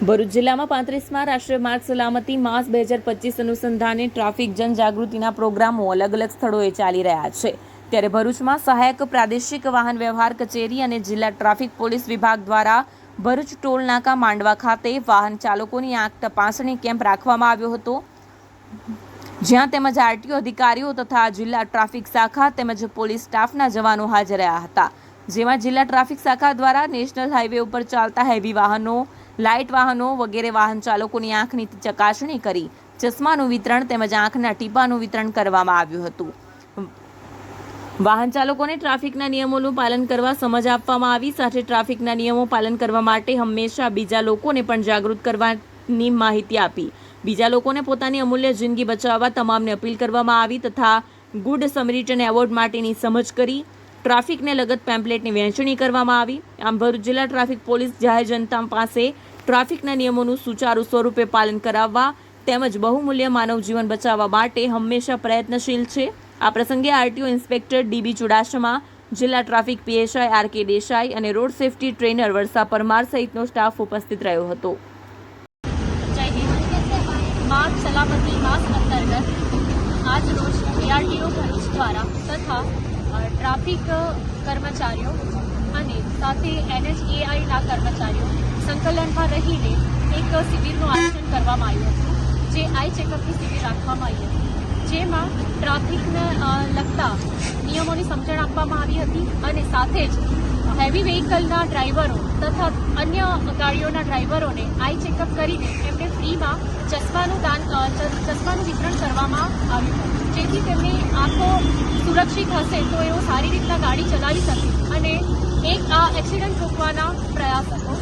ભરૂચ જિલ્લામાં પાંત્રીસમાં રાષ્ટ્રીય માર્ગ સલામતી માસ બે હજાર પચીસ અનુસંધાને ટ્રાફિક જનજાગૃતિના પ્રોગ્રામો અલગ અલગ સ્થળોએ ચાલી રહ્યા છે. ત્યારે ભરૂચમાં સહાયક પ્રાદેશિક વાહન વ્યવહાર કચેરી અને જિલ્લા ટ્રાફિક પોલીસ વિભાગ દ્વારા ભરૂચ ટોલ નાકા માંડવા ખાતે વાહન ચાલકોની આંખ તપાસણી કેમ્પ રાખવામાં આવ્યો હતો. જ્યાં તેમજ આરટીઓ અધિકારીઓ તથા જિલ્લા ટ્રાફિક શાખા તેમજ પોલીસ સ્ટાફના જવાનો હાજર રહ્યા હતા. જેમાં જિલ્લા ટ્રાફિક શાખા દ્વારા નેશનલ હાઈવે ઉપર ચાલતા હેવી વાહનો લાઇટ વાહનો વગેરે વાહન ચાલકોની આંખની ચકાસણી કરી ચશ્માનું વિતરણ તેમજ આંખના ટીપાનું વિતરણ કરવામાં આવ્યું હતું. વાહન ચાલકોને ટ્રાફિકના નિયમોનું પાલન કરવા સમજ આપવામાં આવી. સાથે ટ્રાફિકના નિયમો પાલન કરવા માટે હંમેશા બીજા લોકોને પણ જાગૃત કરવાની માહિતી આપી. બીજા લોકોને પોતાની અમૂલ્ય જિંદગી બચાવવા તમામને અપીલ કરવામાં આવી તથા ગુડ સમરીટન એવોર્ડ માટેની સમજ કરી ટ્રાફિકને લગત પેમ્પલેટની વહેંચણી કરવામાં આવી. આમ ભરૂચ જિલ્લા ટ્રાફિક પોલીસ જાહેર જનતા પાસે ટ્રાફિકના નિયમોનું સુચારુ સ્વરૂપે પાલન કરાવવા તેમજ બહુમૂલ્ય માનવ જીવન બચાવવા માટે હંમેશા પ્રયત્નશીલ છે. આ પ્રસંગે આરટીઓ ઇન્સ્પેક્ટર ડીબી ચુડાસમા, જિલ્લા traffic PSI R K Desai અને road safety trainer Varsha Parmar સહિતનો સ્ટાફ ઉપસ્થિત રહ્યો હતો. માર્ગ સલામતી માસ અંતર્ગત આજ રોજ એઆરટીઓ ભરૂચ દ્વારા તથા ટ્રાફિક કર્મચારીઓ અને સાથે એનએચએઆઈના કર્મચારીઓ સંકલનમાં રહીને એક શિબિરનું આયોજન કરવામાં આવ્યું હતું, જે આઈ ચેકઅપની શિબિર રાખવામાં આવી હતી. જેમાં ટ્રાફિકને લગતા નિયમોની સમજણ આપવામાં આવી હતી અને સાથે જ હેવી વ્હીકલના ડ્રાઈવરો તથા અન્ય ગાડીઓના ડ્રાઈવરોને આઈ ચેકઅપ કરીને એમને ફ્રીમાં ચશ્માનું દાન ચશ્માનું વિતરણ કરવામાં આવ્યું જેથી તેમની આંખો સુરક્ષિત હશે તો એઓ સારી રીતના ગાડી ચલાવી શકે અને એક આ એક્સિડન્ટ રોકવાના પ્રયાસ હતો.